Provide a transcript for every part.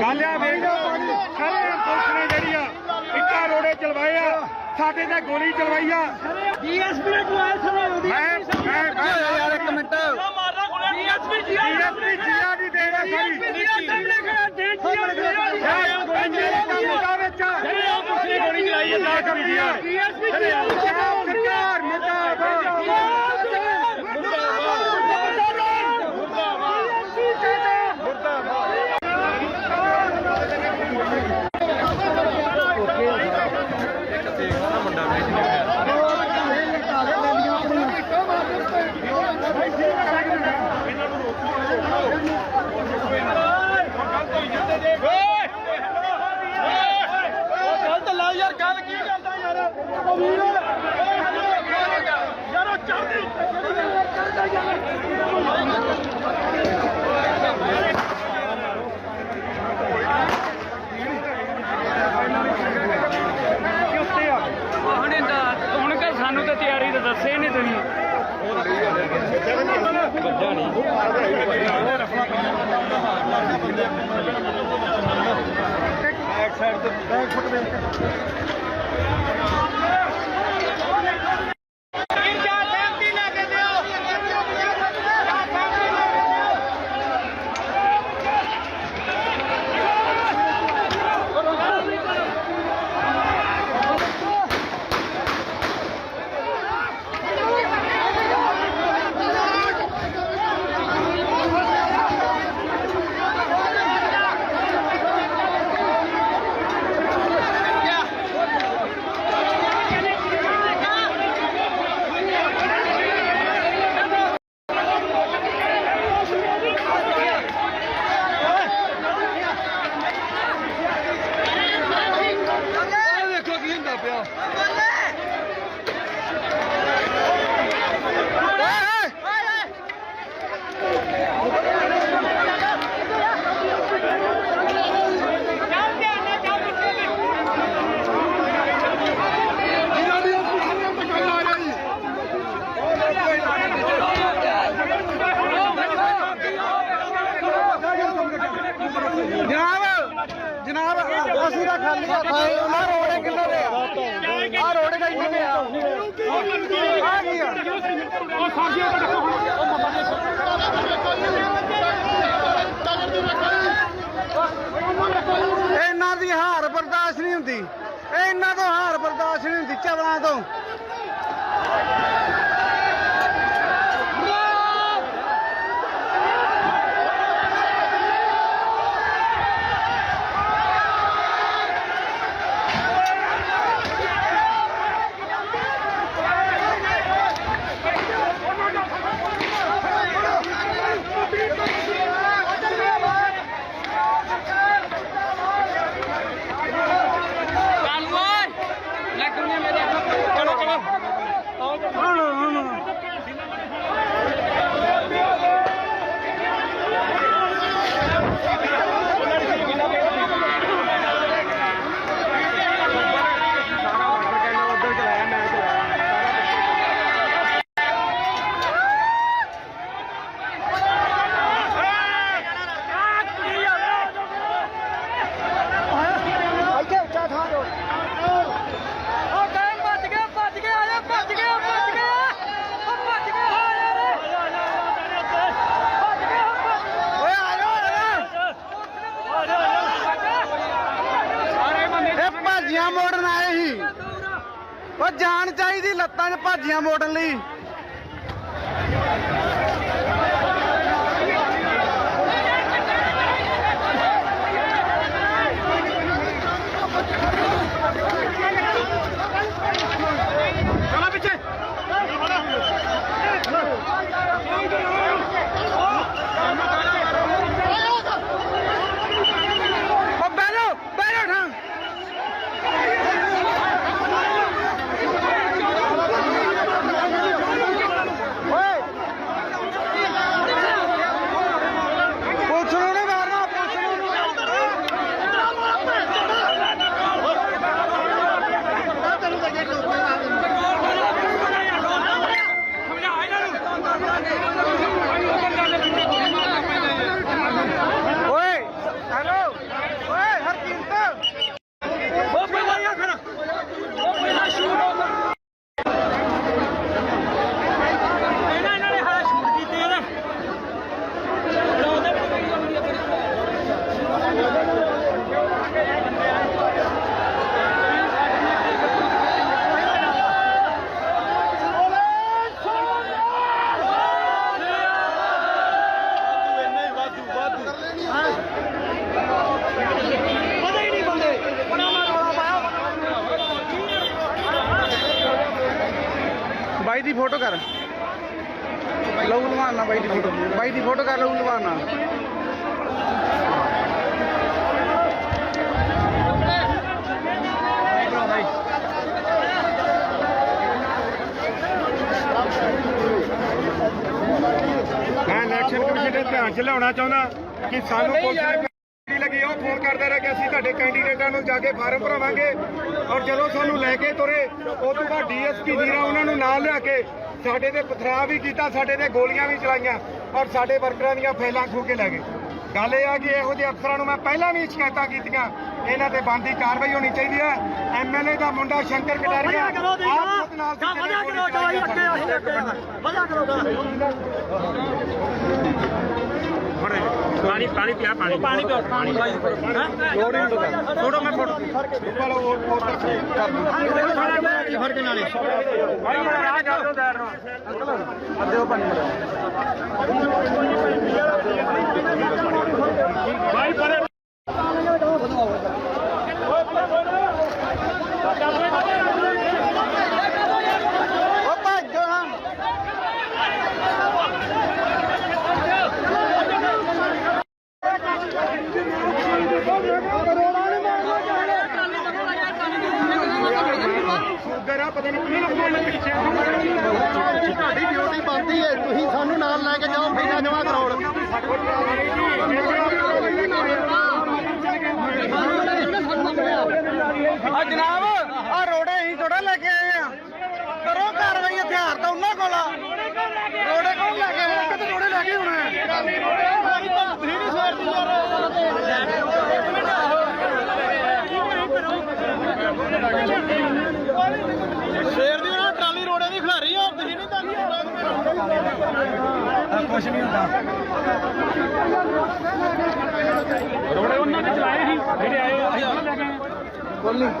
ਗੱਲ ਆ ਵੇਖ ਸਾਰੇ ਪੁਲਿਸ ਨੇ ਜਿਹੜੀ ਆ ਰੋੜੇ ਚਲਵਾਏ ਆ ਸਾਡੇ ਤੇ ਗੋਲੀ ਚਲਵਾਈ ਆ ਡੀਐਸਪੀ ਨੇ ਚਲਾਇਆ ਸਾਰੇ ਮੈਂ ਮੈਂ ਯਾਰ ਇੱਕ ਮਿੰਟ ਡੀਐਸਪੀ ਜੀ ਡੀਐਸਪੀ ਜੀ ਆ ਦੀ ਦੇਣਾ ਸਾਰੀ ਡੀਐਸਪੀ ਜੀ ਆ ਵਿੱਚ ਜਿਹੜੇ ਆ ਪੁਲਿਸ ਨੇ ਗੋਲੀ ਚਲਾਈ ਆ ਨਾ ਕਰਦੀ ਆ ਡੀਐਸਪੀ ਜੀ ਧਿਆਨ 'ਚ ਲਿਆਉਣਾ ਚਾਹੁੰਦਾ ਕਿ ਸਾਨੂੰ ਪੁਲਿਸ ਨੇ ਲੱਗੀ ਉਹ ਫੋਨ ਕਰਦੇ ਰਹੇ ਕਿ ਅਸੀਂ ਤੁਹਾਡੇ ਕੈਂਡੀਡੇਟਾਂ ਨੂੰ ਜਾ ਕੇ ਫਾਰਮ ਭਰਾਵਾਂਗੇ। ਔਰ ਜਦੋਂ ਸਾਨੂੰ ਲੈ ਕੇ ਤੁਰੇ ਉਹ ਤੋਂ ਬਾਅਦ ਡੀਐਸਪੀ ਵੀਰਾ ਉਹਨਾਂ ਨੂੰ ਨਾਲ ਲਿਆ ਕੇ ਸਾਡੇ ਤੇ ਪਥਰਾਅ ਵੀ ਕੀਤਾ ਸਾਡੇ ਤੇ ਗੋਲੀਆਂ ਵੀ ਚਲਾਈਆਂ ਔਰ ਸਾਡੇ ਵਰਕਰਾਂ ਦੀਆਂ ਫੈਲਾਂ ਖੋ ਕੇ ਲੈ ਗਏ। ਗੱਲ ਇਹ ਆ ਕਿ ਇਹੋ ਜਿਹੇ ਅਫਸਰਾਂ ਨੂੰ ਮੈਂ ਪਹਿਲਾਂ ਵੀ ਸ਼ਿਕਾਇਤਾਂ ਕੀਤੀਆਂ ਇਹਨਾਂ ਤੇ ਬੰਦੀ ਕਾਰਵਾਈ ਹੋਣੀ ਚਾਹੀਦੀ ਹੈ ਐਮਐਲਏ ਦਾ ਮੁੰਡਾ ਸ਼ੰਕਰ ਕਟਾਰੀਆ ਆਪ ਖੁਦ ਨਾਲ ਵਧਿਆ ਕਰੋ ਜੀ ਅੱਗੇ ਅਸੀਂ ਅੱਗੇ ਵਧਿਆ ਕਰੋ। ਪਾਣੀ ਪਾਣੀ ਪਿਆ ਪਾਣੀ। ਪਾਣੀ ਪਿਓ ਪਾਣੀ। ਲੋੜ ਹੀ? ਫੋਟੋ ਮੈਂ ਫੋਟੋ ਚਲੋ ਉਹ ਉਹ ਕਰ ਫੜ ਕੇ ਨਾਲੇ। ਭਾਈ ਰਾਹ ਕਰ ਦੋ ਦੈਰ ਨੂੰ। ਅੱਧੇ ਪਾਣੀ ਭਾਈ ਪਰੇ ਉਹ ਪਤਾ ਨਹੀਂ ਕਿਹਨੂੰ ਕੋਲ ਪਿੱਛੇ ਤੁਹਾਡੀ ਡਿਊਟੀ ਬਣਦੀ ਹੈ ਤੁਸੀਂ ਸਾਨੂੰ ਨਾਲ ਲੈ ਕੇ ਜਾਓ ਫੈਲਾ ਜਮਾ ਕਰਾਉਣ ਆ ਜਨਾਬ ਆ ਰੋੜੇ ਅਸੀਂ ਥੋੜਾ ਲੈ ਕੇ ਆਏ ਆ ਕਰੋ ਕਾਰਵਾਈ ਹਥਿਆਰ ਤਾਂ ਉਹਨਾਂ ਕੋਲ ਆ ਰੋੜੇ ਕੌਣ ਲੈ ਕੇ ਆਇਆ ਕਿਤੇ ਰੋੜੇ ਲੈ ਕੇ ਆਉਣਾ ਤੁਸੀਂ ਨਹੀਂ ਸਵੇਰ ਸ਼ੇਰ ਦੀ ਉਹਨਾਂ ਟਰਾਲੀ ਰੋੜੇ ਦੀ ਖਿਲਾਰੀ ਆ ਤੁਸੀਂ ਨਹੀਂ ਤੁਹਾਨੂੰ ਕੁਛ ਨਹੀਂ ਹੁੰਦਾ। ਰੋੜੇ ਉਹਨਾਂ ਨੇ ਚਲਾਏ ਸੀ, ਜਿਹੜੇ ਆਏ ਅਸੀਂ ਉਹਨਾਂ ਲੈ ਗਏ ਬੋਲੀ ਟਾਈਮ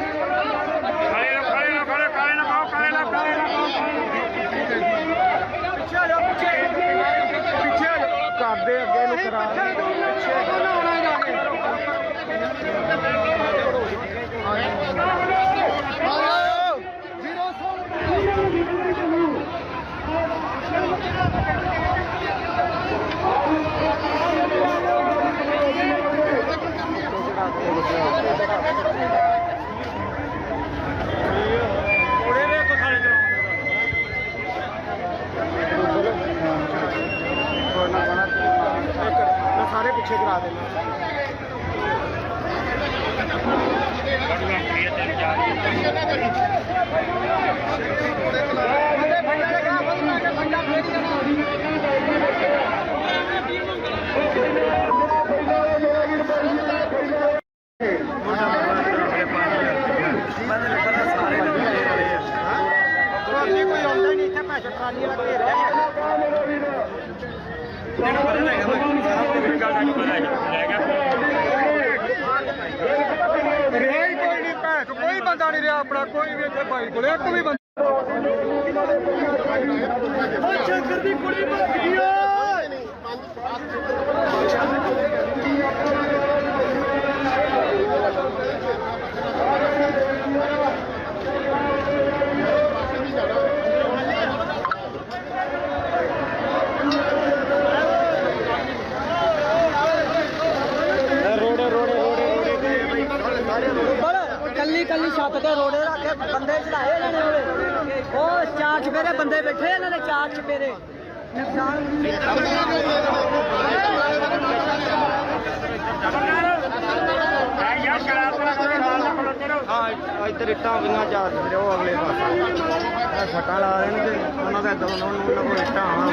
ਕਾਲੇ ਨਾ ਕਾਲੇ ਨਾ ਕਾਲੇ ਕਾਲੇ ਨਾ ਪਾਓ ਕਾਲੇ ਨਾ ਕਾਲੇ ਨਾ ਕਰਦੇ ਅੱਗੇ ਨੂੰ ਕਰਾ ਉਹਦੇ ਦੇ ਕੋ ਸਾਰੇ ਚਲਾਉਂਦੇ ਮੈਂ ਸਾਰੇ ਪਿੱਛੇ ਕਰਾ ਦੇਣਾ ਕੋਈ ਆਉਂਦਾ ਨਹੀਂ ਇੱਥੇ ਭਾਸ਼ਾ ਟਰਾਲੀ ਵਾਲਾ ਘੇਰਿਆ ਰਿਹਾ ਹੀ ਕੋਈ ਨਹੀਂ ਭੈਣ ਚੋਦ, ਕੋਈ ਬੰਦਾ ਕੋਈ ਵੀ ਇੱਥੇ ਭਾਈ ਕੋਲੇ, ਇੱਕ ਵੀ ਬੰਦਾ ਸ਼ੰਕਰ ਦੀ ਕੁੜੀ ਭੱਜ ਗਈ ਓਏ ਕੱਲੀ ਕੱਲੀ ਛੱਤ ਤੇ ਰੋੜੇ ਰੱਖ ਕੇ ਬੰਦੇ ਚੜਾਏ ਇਹਨਾਂ ਨੇ ਉਹਦੇ ਉਹ ਚਾਰ ਚਪੇਰੇ ਬੰਦੇ ਬੈਠੇ ਇਹਨਾਂ ਨੇ ਚਾਰ ਚਪੇਰੇ ਹਾਂ ਇੱਧਰ ਇੱਟਾਂ ਆਉਂਦੀਆਂ ਚਾਰ ਜਿਹੜੇ ਉਹ ਅਗਲੇ ਪਾਸੇ। ਇਹ ਸੱਟਾਂ ਲਾ ਦੇਣ ਤੇ ਉਹਨਾਂ ਦਾ ਦੋਨੋਂ ਨੂੰ ਉਹਨਾਂ ਕੋਲ ਇੱਟਾਂ ਆਉਣ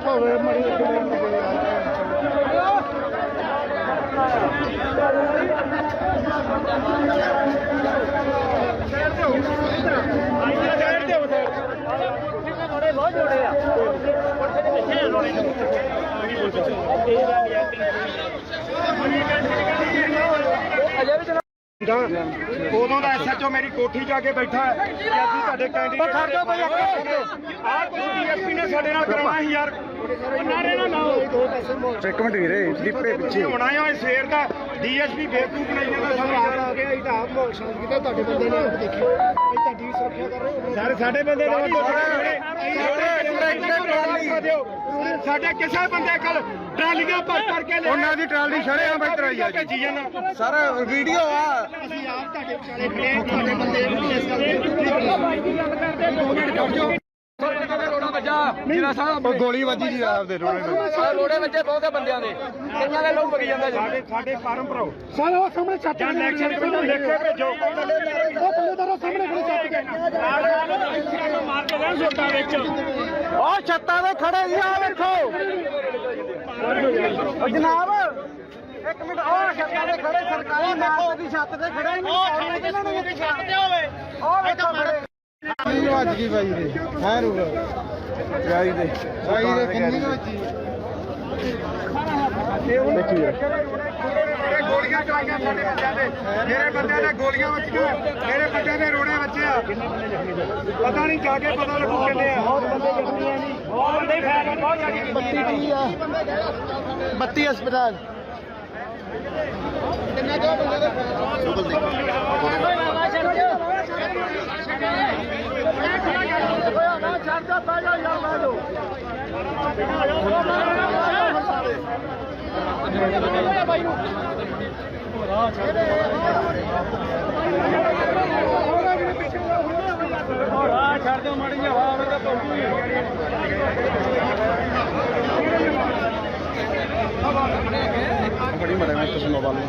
ਉੱਪਰ ਉਦੋਂ ਦਾ ਐਸਐਚਓ ਮੇਰੀ ਜਾ ਕੇ ਬੈਠਾ ਹੈ ਕਿ ਅਸੀਂ ਤੁਹਾਡੇ ਕੈਂਡੀਡੇਟ ਖੜ ਜਾ ਬਈ ਆਹ ਕੁਝ ਡੀਐਸਪੀ ਨੇ ਸਾਡੇ ਨਾਲ ਕਰਾਉਣਾ ਸੀ ਯਾਰ। ਨਾਰੇ ਨਾ ਲਾਓ। ਇੱਕ ਮਿੰਟ ਵੀਰੇ ਦੀਪੇ ਪਿੱਛੇ ਹੋਣਾ ਆ ਇਹ ਸਵੇਰ ਦਾ ਡੀਐਸਪੀ ਬੇਵਕੂਫ ਨਹੀਂ ਜਾਂਦਾ ਸਾਨੂੰ ਯਾਰ ਆ ਗਿਆ। ਇਹ ਤਾਂ ਆਪ ਸ਼ਾਂਤ ਕੀਤਾ ਤੁਹਾਡੇ ਬੰਦੇ ਨੇ ਦੇਖਿਓ। ਤੁਹਾਡੀ ਸੁਰੱਖਿਆ ਕਰ ਰਹੇ ਹਾਂ। ਸਾਰੇ ਸਾਡੇ ਬੰਦੇ ਸਾਡੇ ਕਿਸੇ ਬੰਦੇ ਕੋਲ ਟਰਾਲੀਆਂ ਭਰ ਭਰ ਕੇ ਉਹਨਾਂ ਦੀ ਟਰਾਲੀ ਛੜੇ ਆ ਬਈ ਤਰਾਈ ਆ ਜਾਣਾ ਸਰ ਵੀਡੀਓ ਆ। ਅਸੀਂ ਆਪ ਤੁਹਾਡੇ ਵਿਚਾਲੇ ਖੜੇ ਤੁਹਾਡੇ ਬੰਦੇ ਇਸ ਉਹ ਗੋਲੀ ਵੱਜੀ ਜੀ ਆਪਦੇ ਰੋਣੇ ਤੇ। ਰੋੜੇ ਵੱਜੇ ਬਹੁਤ ਬੰਦਿਆਂ ਦੇ। ਕਈਆਂ ਦੇ ਲੋਕ ਮਰੀ ਜਾਂਦੇ ਸਾਡੇ ਸਾਡੇ ਫਾਰਮ ਭਰਾਓ ਸਾਰੇ ਉਹ ਸਾਹਮਣੇ ਛੱਤ ਜਾਂ ਇਲੈਕਸ਼ਨ ਕਮਿਸ਼ਨ ਲਿਖ ਕੇ ਭੇਜੋ। ਉਹ ਪੱਲੇਦਾਰੋ ਸਾਹਮਣੇ ਖੜੇ ਛੱਤ ਕੇ ਮਾਰ ਕੇ ਦੇਣ ਸੋਟਾਂ ਵਿੱਚ। ਉਹ ਛੱਤਾਂ ਤੇ ਖੜੇ ਜੀ ਆ ਵੇਖੋ। ਉਹ ਜਨਾਬ ਇੱਕ ਮਿੰਟ ਉਹ ਛੱਤਾਂ ਤੇ ਖੜੇ ਸਰਕਾਰੀ ਇਮਾਰਤ ਦੀ ਛੱਤ ਤੇ ਖੜੇ ਹੀ ਨਹੀਂ ਕਿਹਨਾਂ ਨੂੰ ਵੀ ਛੱਤ ਤੇ ਹੋਵੇ। ਉਹ ਵੇਖੋ ਖੜੇ। ਕਿੰਨੀ ਵੱਜ ਗਈ ਬਾਈ ਦੇ ਹੈ ਰੂਗਾ ਬਾਈ ਦੇ। ਬਾਈ ਦੇ ਕਿੰਨੀ ਵੱਜੀ ਦੇਖੀ ਗੋਲੀਆਂ ਚਲਾਈਆਂ ਸਾਡੇ ਬੱਚਿਆਂ ਦੇ। ਮੇਰੇ ਬੰਦਿਆਂ ਦੇ ਗੋਲੀਆਂ ਵੱਜੀਆਂ ਮੇਰੇ ਬੰਦਿਆਂ ਦੇ ਰੋੜੇ ਵੱਜੇ ਆ ਪਤਾ ਨਹੀਂ ਜਾ ਕੇ ਪਤਾ ਲੱਗੂ ਕਿੰਨੇ ਆ। ਬਹੁਤ ਬੰਦੇ ਜ਼ਖਮੀ ਆ ਜੀ ਬਹੁਤ ਬੰਦੇ ਫੈਲ ਬਹੁਤ ਜਾ ਕੇ ਬੱਤੀ ਕੀ ਆ। 32 ਹਸਪਤਾਲ। ਬੜੀ ਮੜਾ ਮੈਂ ਤੁਸੀਂ ਮੋਬਾਈਲ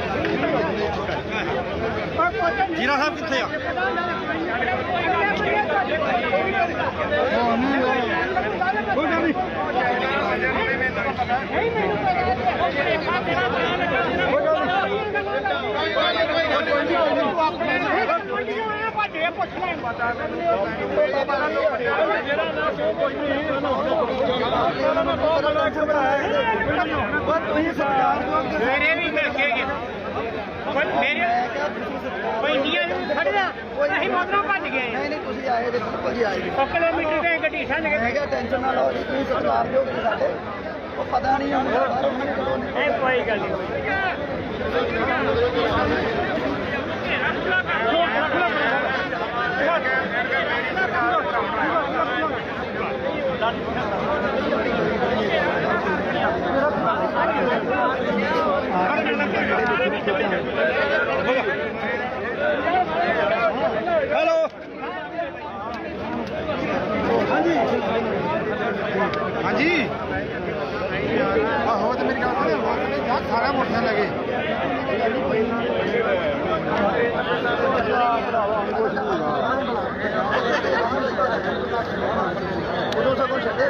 ਜੀਰਾ ਸਾਹਿਬ ਕਿੱਥੇ ਆ? ਕੋਈ ਗੱਲ ਨਹੀਂ ਮੇਰੇ ਵੀ ਮਿਲ ਕੇ ਗਏ ਪਰ ਮੇਰੇ ਪੈਂਦੀਆਂ ਖੜਿਆ ਅਸੀਂ ਮੋਦਰੋਂ ਭੱਜ ਗਏ। ਨਹੀਂ ਨਹੀਂ ਤੁਸੀਂ ਆਏ ਜੇ ਬਿਲਕੁਲ ਜੀ ਆਏ। ਜੀ ਉਹ ਕਿਲੋਮੀਟਰ ਤੇ ਗੱਡੀ ਛੱਡ ਮੈਂ ਕਿਹਾ ਟੈਨਸ਼ਨ ਨਾ ਲਓ ਜੀ ਤੁਸੀਂ ਸਰਕਾਰ ਦਿਓ ਕਿ ਸਾਡੇ ਉਹ ਪਤਾ ਨਹੀਂ ਹੁਣ ਬਾਹਰੋਂ ਮੈਨੂੰ ਕਦੋਂ ਨਿਕਲਦਾ। ਇਹ ਕੋਈ ਗੱਲ ਨਹੀਂ ਹੈਲੋ ਹਾਂਜੀ ਹਾਂਜੀ ਆਹੋ ਤੇ ਮੇਰੀ ਗੱਲ ਸੁਣ ਯਾਰ ਸਾਰਾ ਮੋਟਰਸਾਈਕਲ ਲੱਗੇ ਉਦੋਂ ਸਗੋਂ ਛੱਡੇ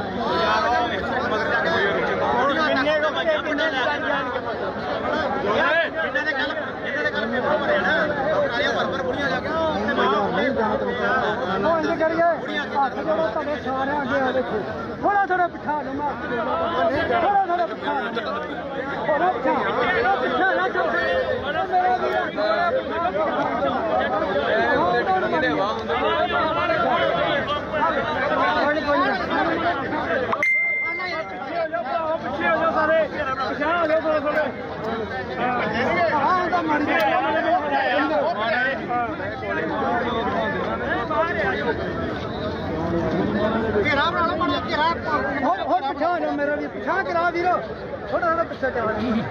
ਹੱਥ ਜੋੜੋ ਤੁਹਾਡੇ ਸਾਰੇ ਅੱਗੇ ਆ ਦੇਖੋ ਥੋੜਾ ਥੋੜਾ ਪਿੱਠਾ ਲਓ ਮੈਂ ਥੋੜਾ ਥੋੜਾ ਪਿੱਛਾ ਥੋੜਾ ਪਿੱਛਾ ਥੋੜਾ ਪਿੱਛਾ ਨਾ ਚੋ ਮੇਰਾ ਵੀ ਥੋੜਾ ਪਿੱਛੇ ਹੋ ਜਾਓ ਸਾਰੇ ਪਿੱਛੇ ਹੋ ਜਾਓ ਥੋੜੇ ਥੋੜੇ ਹਾਂ ਤਾਂ ਮਰ ਘੇਰਾ ਬਣਾ ਲਓ ਮਾੜਾ ਘੇਰਾ ਹੋਰ ਹੋਰ ਪਿੱਛਾ ਜਾ ਮੇਰਾ ਵੀ ਪਿੱਛਾ ਕਰਾ ਵੀਰੋ। ਥੋੜਾ ਥੋੜਾ ਪਿੱਛਾ ਚੱਲ।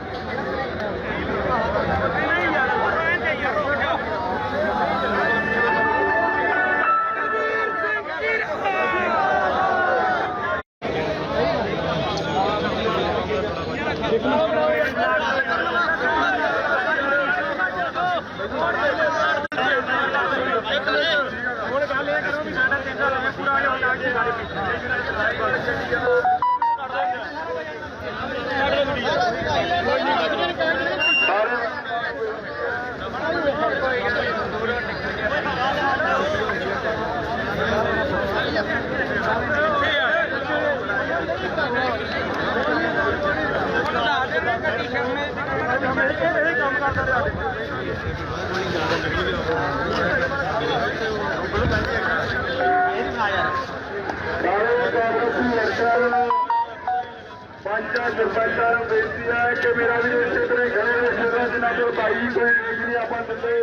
ਪੰਚਾਂ ਸਰਪੰਚਾਂ ਨੂੰ ਬੇਨਤੀ ਹੈ ਕਿ ਮੇਰਾ ਵੀ ਇਸੇ ਤਰ੍ਹਾਂ ਹੀ ਖੜੇ ਜਿਨ੍ਹਾਂ ਕੋਲ ਭਾਈ ਕੋਈ ਚੀਜ਼ ਨਹੀਂ ਆਪਾਂ ਦਿੰਦੇ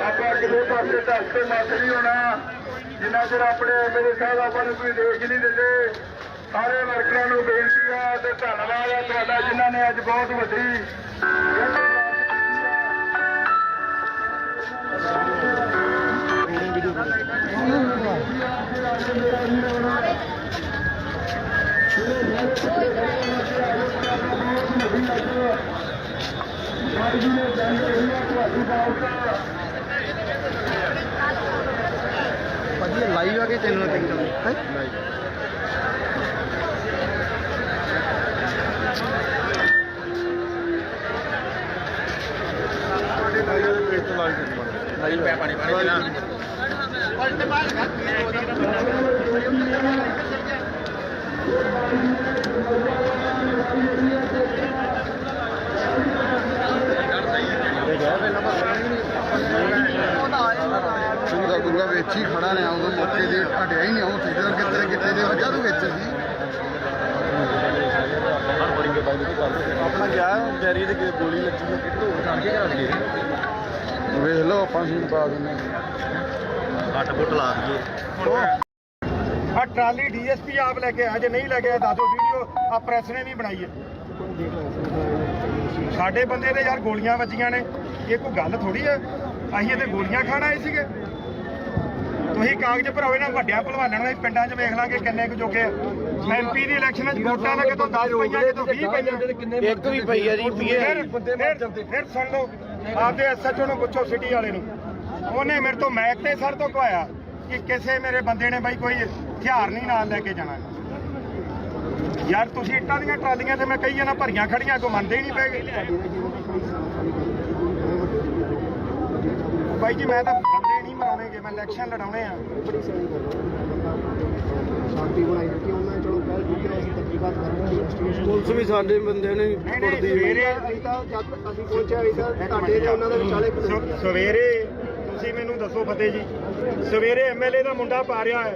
ਆਪਾਂ ਕਿਸੇ ਪਾਸੇ ਦੱਸ ਤੇ ਮੱਤ ਨਹੀਂ ਹੋਣਾ ਜਿੰਨਾ ਚਿਰ ਆਪਣੇ ਐਮਐਲਏ ਸਾਹਿਬ ਆਪਾਂ ਨੂੰ ਕੋਈ ਦੇਖ ਨਹੀਂ ਦਿੰਦੇ ਸਾਰੇ ਵਰਕਰਾਂ ਨੂੰ ਬੇਨਤੀ ਹੈ ਤੇ ਧੰਨਵਾਦ ਹੈ ਤੁਹਾਡਾ ਜਿਨ੍ਹਾਂ ਨੇ ਅੱਜ ਬਹੁਤ ਵੱਡੀ ਭਾਜੀ ਲਾਈਵ ਆ ਕੇ ਚੈਨਲ ਤੇ? ਹੈ? ਹੀ ਖੜਾ ਨੇ ਉਦੋਂ ਮੌਕੇ ਦੀ ਹਟਿਆ ਹੀ ਨਹੀਂ ਉਹ ਤੇ ਜਦੋਂ ਕਿਤੇ ਕਿਤੇ ਦੇ ਵਜ੍ਹਾ ਤੋਂ ਵਿੱਚ ਸੀ। ਆਪਣਾ ਗਿਆ ਜੈਰੀ ਦੇ ਗੋਲੀ ਲੱਗੀ ਕਿੱਥੋਂ ਜਾਣ ਕੇ ਘਰ ਗਏ। ਵੇਖ ਲਓ ਆਪਾਂ ਸੀਨ ਪਾ ਦਿੰਦੇ ਆ ਟਰਾਲੀ ਡੀਐਸਪੀ ਆਪ ਲੈ ਕੇ ਆਇਆ ਜੇ ਨਹੀਂ ਲੈ ਕੇ ਦੱਸੋ ਵੀਡੀਓ ਆ ਪ੍ਰੈਸ ਨੇ ਵੀ ਬਣਾਈ ਹੈ। ਸਾਡੇ ਬੰਦੇ ਦੇ ਯਾਰ ਗੋਲੀਆਂ ਵੱਜੀਆਂ ਨੇ ਇਹ ਕੋਈ ਗੱਲ ਥੋੜੀ ਹੈ? ਅਸੀਂ ਇਹਦੇ ਗੋਲੀਆਂ ਖਾਣ ਆਏ ਸੀਗੇ। ਤੁਸੀਂ ਕਾਗਜ਼ ਭਰਾਓ ਇਹਨਾਂ ਵੱਡਿਆਂ ਭਲਵਾਨਾਂ ਨੂੰ ਅਸੀਂ ਪਿੰਡਾਂ 'ਚ ਵੇਖ ਲਾਂਗੇ ਕਿੰਨੇ ਕੁ ਜੋਗੇ ਐਮਪੀ ਦੀ ਇਲੈਕਸ਼ਨ 'ਚ ਵੋਟਾਂ ਦਾ ਕਿਤੋਂ 10 ਪਈਆਂ ਕਿਤੋਂ 20 ਪਈਆਂ ਇੱਕ ਵੀ ਪਈ ਆ ਜੀ ਫਿਰ ਫਿਰ ਫਿਰ ਸੁਣ ਲਓ ਆਪਦੇ ਐਸਐਚਓ ਨੂੰ ਪੁੱਛੋ ਸਿਟੀ ਵਾਲੇ ਨੂੰ। ਉਹਨੇ ਮੇਰੇ ਤੋਂ ਮੈਕ ਤੇ ਸਰ ਤੋਂ ਕਹਾਇਆ ਕਿ ਕਿਸੇ ਮੇਰੇ ਬੰਦੇ ਨੇ ਬਾਈ ਕੋਈ ਹਥਿਆਰ ਨਹੀਂ ਨਾਲ ਲੈ ਕੇ ਜਾਣਾ। ਯਾਰ ਤੁਸੀਂ ਇੱਟਾਂ ਦੀਆਂ ਟਰਾਲੀਆਂ ਤੇ ਮੈਂ ਕਹੀ ਜਾਣਾ ਭਰੀਆਂ ਖੜੀਆਂ ਕੋ ਮੰਨਦੇ ਹੀ ਨਹੀਂ ਪਏਗੇ ਬਾਈ ਜੀ ਮੈਂ ਤਾਂ ਬੰਦੇ ਮਰਾਉਣੇਗੇ ਮੈਂ ਇਲੈਕਸ਼ਨ ਲੜਾਉਣੇ ਆ। ਸ਼ਾਂਤੀ ਬਣਾਈ ਰੱਖੀ ਉਹਨਾਂ ਨੇ ਚਲੋ ਪਹਿਲ ਕੀਤੀ ਅਸੀਂ ਤਕਲੀਫਾਤ ਕਰਾਂਗੇ ਪੁਲਿਸ ਵੀ ਸਾਡੇ ਬੰਦੇ ਨੇ ਨਹੀਂ ਨਹੀਂ ਸਵੇਰੇ ਅਸੀਂ ਤਾਂ ਜਦ ਅਸੀਂ ਪਹੁੰਚਿਆ ਅਸੀਂ ਤਾਂ ਤੁਹਾਡੇ ਤੇ ਉਹਨਾਂ ਦੇ ਵਿਚਾਲੇ ਸਵੇਰੇ ਤੁਸੀਂ ਮੈਨੂੰ ਦੱਸੋ ਫਤਿਹ ਜੀ ਸਵੇਰੇ ਐਮਐਲਏ ਦਾ ਮੁੰਡਾ ਪਾ ਰਿਹਾ ਹੈ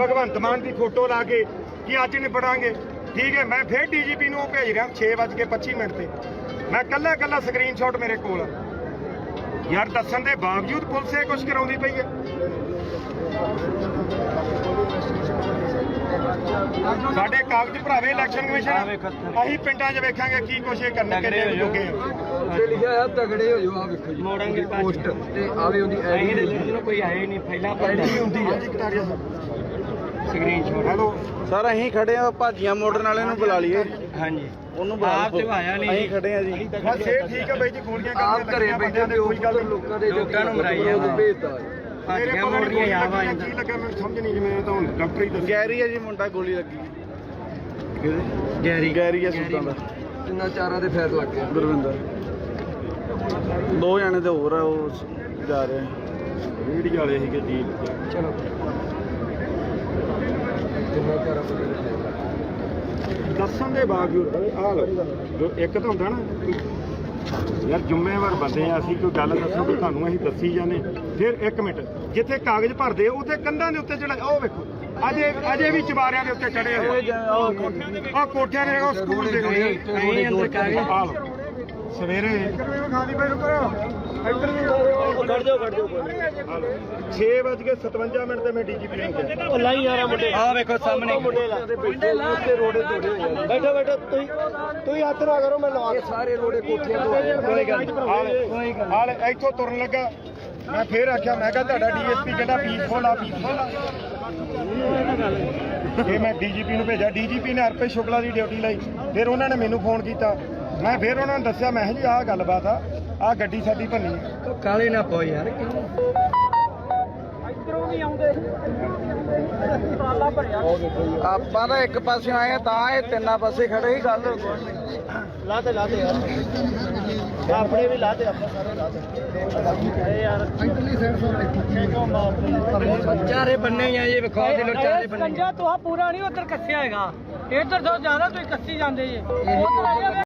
ਭਗਵੰਤ ਮਾਨ ਦੀ ਫੋਟੋ ਲਾ ਕੇ ਕਿ ਅੱਜ ਨਿਬੜਾਂਗੇ। ਠੀਕ ਹੈ ਮੈਂ ਫਿਰ ਡੀਜੀਪੀ ਨੂੰ ਭੇਜ ਰਿਹਾ 6:25 ਮਿੰਟ ਤੇ। ਮੈਂ ਕੱਲਾ ਕੱਲਾ ਸਕਰੀਨਸ਼ਾਟ ਮੇਰੇ ਕੋਲ ਆ। ਯਾਰ ਦੱਸਣ ਦੇ ਬਾਵਜੂਦ ਪੁਲਿਸ ਇਹ ਕੁਝ ਕਰਾਉਂਦੀ ਪਈ ਹੈ। ਸਾਡੇ ਕਾਗਜ਼ ਭਰਾਵੇ ਇਲੈਕਸ਼ਨ ਕਮਿਸ਼ਨ ਅਸੀਂ ਪਿੰਡਾਂ 'ਚ ਵੇਖਾਂਗੇ ਕੀ ਕੁਛ ਇਹ ਕਰਨ ਕਿੰਨੇ ਜੋਗੇ ਆ। ਤੇ ਲਿਖਿਆ ਹੈ ਤਗੜੇ ਹੋ ਜਾਓ ਆ ਵੇਖੋ ਜੀ। ਮੋੜਾਂਗੇ ਪੋਸਟ ਤੇ ਆਵੇ ਉਹਦੀ ਆਈਡੀ ਕੋਈ ਆਏ ਨਹੀਂ ਪਹਿਲਾਂ ਆਈਡੀ ਹੁੰਦੀ ਹੈ। ਹਾਂਜੀ Kataria Sahib. Screenshot hello sir ਅਸੀਂ ਖੜੇ ਆ ਭਾਜੀਆਂ ਮੋੜਨ ਵਾਲੇ ਨੂੰ ਬੁਲਾ ਲਈਏ। ਹਾਂਜੀ। ਉਹਨੂੰ ਆਪ ਤੇ ਆਇਆ ਨਹੀਂ। ਅਸੀਂ ਖੜੇ ਆ ਜੀ। ਬਸ ਇਹ ਠੀਕ ਹੈ ਬਾਈ ਜੀ ਗੋਲੀਆਂ ਆਪ ਕਰਨੀਆਂ ਘਰੇ ਲੱਗੀਆਂ ਬੈਠੇ ਬੰਦਿਆਂ ਤੇ ਦੇ ਕੋਈ ਗੱਲ ਨਹੀਂ। ਲੋਕਾਂ ਦੇ ਲੋਕਾਂ ਨੂੰ ਮਰਾਈ ਉਹਨੂੰ ਜਾਂਦਾ। ਭੇਜਤਾ ਮੇਰੇ ਭਾਜੀਆਂ ਕੋਲ ਮੋੜ ਰਹੀਆਂ ਗੋਲੀਆਂ ਜਾਵਾ ਲੱਗੀਆਂ, ਕੀ ਲੱਗਾ ਮੈਨੂੰ ਸਮਝ ਨਹੀਂ ਜਿਵੇਂ ਤਾਂ ਹੁਣ ਡਾਕਟਰ ਹੀ ਦੱਸਿਆ ਗੈਰੀ ਆ ਜੀ ਮੁੰਡਾ ਗੋਲੀ ਲੱਗੀ। ਕਿਹਦੇ? ਗੈਰੀ। ਗੈਰੀ ਆ ਸੁਲਤਾਨ ਦਾ। ਤਿੰਨਾਂ ਚਾਰਾਂ ਦੇ ਫੈਰ ਲੱਗ ਗਿਆ ਗੁਰਵਿੰਦਰ। ਦੋ ਜਣੇ ਤੇ ਹੋਰ ਆ ਉਹ ਜਾ ਰਹੇ। ਵੀਡੀਓ ਵਾਲੇ ਸੀਗੇ ਜੀ। ਚਲੋ। ਬੰਦੇ ਦੇ ਫੈਰ ਦੱਸਣ ਦੇ ਬਾਵਜੂਦ ਆ ਲੋ ਜੋ ਇੱਕ ਤਾਂ ਹੁੰਦਾ ਨਾ ਯਾਰ ਜ਼ਿੰਮੇਵਾਰ ਬੰਦੇ ਆ ਅਸੀਂ ਕੋਈ ਗੱਲ ਦੱਸੋ ਕਿ ਤੁਹਾਨੂੰ ਅਸੀਂ ਦੱਸੀ ਜਾਂਦੇ ਫਿਰ ਇੱਕ ਮਿੰਟ ਜਿੱਥੇ ਕਾਗਜ਼ ਭਰਦੇ ਉੱਥੇ ਕੰਧਾਂ ਦੇ ਉੱਤੇ ਜਿਹੜਾ ਉਹ ਵੇਖੋ ਅਜੇ ਅਜੇ ਵੀ ਚਵਾਰਿਆਂ ਦੇ ਉੱਤੇ ਚੜੇ ਹੋਏ। ਆ ਆਹ ਕੋਠਿਆਂ ਦੇ ਉਹ ਸਕੂਲ ਦੇ ਅੰਦਰ ਕਾਗਜ਼। ਲਓ ਸਵੇਰੇ ਖਾਲੀ ਜਾਓ ਖੜ ਜਾਓ 6:57 ਮਿੰਟ ਤੇ ਮੈਂ ਡੀਜੀਪੀ ਨੂੰ ਗਿਆ ਉਹ ਲਾਈ ਯਾਰਾ ਮੁੰਡੇ। ਆ ਵੇਖੋ ਸਾਹਮਣੇ। ਮੁੰਡੇ ਉੱਤੇ ਰੋੜੇ ਤੋੜੇ ਹੋਏ ਆ। ਬੈਠੋ ਬੈਠੋ ਤੁਸੀਂ ਤੁਸੀਂ ਹੱਥ ਨਾ ਕਰੋ ਮੈਂ ਲਵਾ ਇਹ ਸਾਰੇ ਰੋੜੇ ਕੋਠੀਆਂ ਤੋਂ ਆਏ ਆ। ਕੋਈ ਗੱਲ ਕੋਈ ਗੱਲ ਹਾਲ ਇੱਥੋਂ ਤੁਰਨ ਲੱਗਾ। ਮੈਂ ਫੇਰ ਆਖਿਆ ਮੈਂ ਕਿਹਾ ਤੁਹਾਡਾ ਡੀਐਸਪੀ ਕਹਿੰਦਾ ਪੀਸਫੁਲ ਆ ਪੀਸਫੁਲ ਆ ਇਹ ਮੈਂ ਡੀਜੀਪੀ ਨੂੰ ਭੇਜਿਆ। ਡੀਜੀਪੀ ਨੇ ਹਰਪੇ ਸ਼ੁਕਲਾ ਦੀ ਡਿਊਟੀ ਲਈ। ਫਿਰ ਉਹਨਾਂ ਨੇ ਮੈਨੂੰ ਫੋਨ ਕੀਤਾ। ਮੈਂ ਫਿਰ ਉਹਨਾਂ ਨੂੰ ਦੱਸਿਆ ਮੈਂ ਕਿਹਾ ਜੀ ਆਹ ਗੱਲਬਾਤ ਆ। ਆਹ ਗੱਡੀ ਸਾਡੀ ਭੰਨੀ। ਹੈ ਕਾਲੇ ਨਾ ਪਾਓ ਯਾਰ। ਇਧਰੋਂ ਵੀ ਆਉਂਦੇ ਟਰਾਲਾ ਭਰਿਆ। ਆਪਾਂ ਤਾਂ ਇੱਕ ਪਾਸੇ ਆਏ ਆ ਤਾਂ ਇਹ ਤਿੰਨਾਂ ਪਾਸੇ ਖੜੇ ਹੀ ਗੱਲ ਲਾਤੇ ਲਾਤੇ ਯਾਰ। ਆਪਣੇ ਵੀ ਲਾਤੇ ਆਪਾਂ ਸਾਰੇ ਲਾਤੇ ਯਾਰ। ਚਾਰੇ ਬੰਨੇ ਹੀ ਆ ਇਹ ਵਿਖਾ ਦੇ ਲੋ ਚਾਰੇ ਬੰਨੇ। ਕੰਜਾ ਤੋਂ ਪੂਰਾ ਨਹੀਂ ਉਧਰ ਕੱਸਿਆ ਹੈਗਾ। ਇੱਧਰ ਤੋਂ ਜ਼ਿਆਦਾ ਤੁਸੀਂ ਕੱਸੀ ਜਾਂਦੇ ਜੇ।